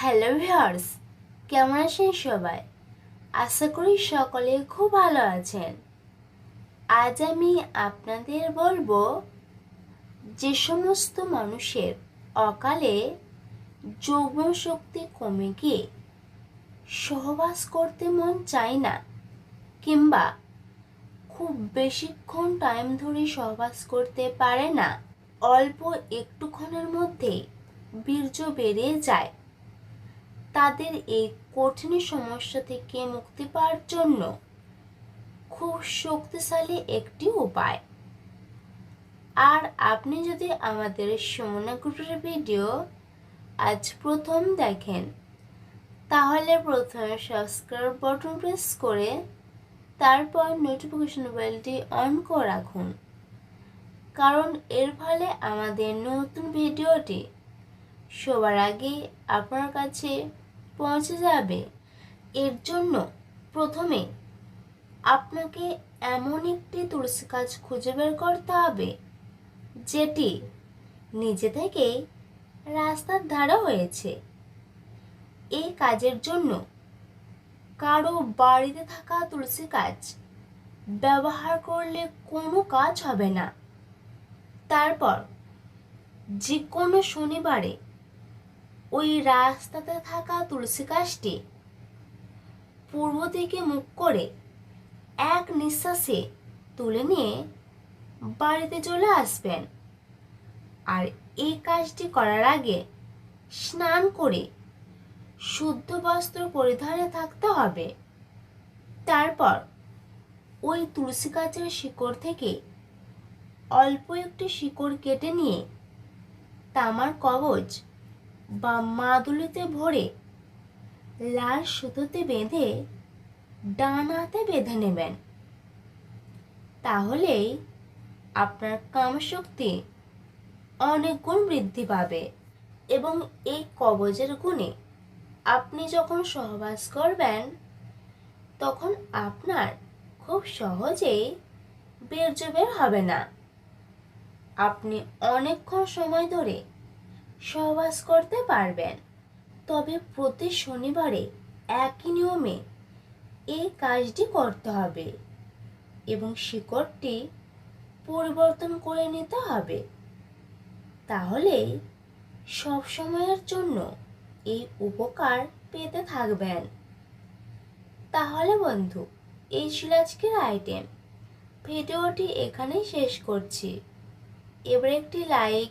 Hello viewers, কেমন আছেন সবাই? আশা করি সকলে খুব ভালো আছেন। আজ আমি আপনাদের বলব যে সমস্ত মানুষের অকালে যৌবন শক্তি কমে গিয়ে সহবাস করতে মন চায় না, কিংবা খুব বেশিক্ষণ টাইম ধরে সহবাস করতে পারে না। অল্প একটুক্ষণের মধ্যেই বীর্য বেড়ে যায়। তাদের এই কঠিন সমস্যা থেকে মুক্তি পাওয়ার জন্য খুব শক্তিশালী একটি উপায়। আর আপনি যদি আমাদের সোমনা গ্রুপের ভিডিও আজ প্রথম দেখেন, তাহলে প্রথমে সাবস্ক্রাইব বাটন প্রেস করে তারপর নোটিফিকেশন বেলটি অন করে রাখুন। কারণ এর ফলে আমাদের নতুন ভিডিওটি সবার আগে আপনার কাছে পৌঁছে যাবে। এর জন্য প্রথমে আপনাকে এমন একটি তুলসী গাছ খুঁজে বের করতে হবে, যেটি নিজে থেকেই রাস্তার ধারে হয়েছে। এই কাজের জন্য কারও বাড়িতে থাকা তুলসী গাছ ব্যবহার করলে কোনো কাজ হবে না। তারপর যে কোনো শনিবারে ওই রাস্তাতে থাকা তুলসী গাছটি পূর্ব দিকে মুখ করে এক নিঃশ্বাসে তুলে নিয়ে বাড়িতে চলে আসবেন। আর এই কাজটি করার আগে স্নান করে শুদ্ধ বস্ত্র পরিধানে থাকতে হবে। তারপর ওই তুলসী গাছের শিকড় থেকে অল্প একটি শিকড় কেটে নিয়ে তামার কবচ বা মাদুলিতে ভরে লাল সুতোতে বেঁধে ডান হাতে বেঁধে নেবেন। তাহলেই আপনার কামশক্তি অনেক গুণ বৃদ্ধি পাবে এবং এই কবজের গুণে আপনি যখন সহবাস করবেন, তখন আপনার খুব সহজেই বীর্য বের হবে না। আপনি অনেকক্ষণ সময় ধরে সহবাস করতে পারবেন। তবে প্রতি শনিবারে একই নিয়মে এই কাজটি করতে হবে এবং শিকড়টি পরিবর্তন করে নিতে হবে। তাহলেই সব সময়ের জন্য এই উপকার পেতে থাকবেন। তাহলে বন্ধু, এই ছিল আজকের আইটেম ভিডিওটি এখানেই শেষ করছি। এবার একটি লাইক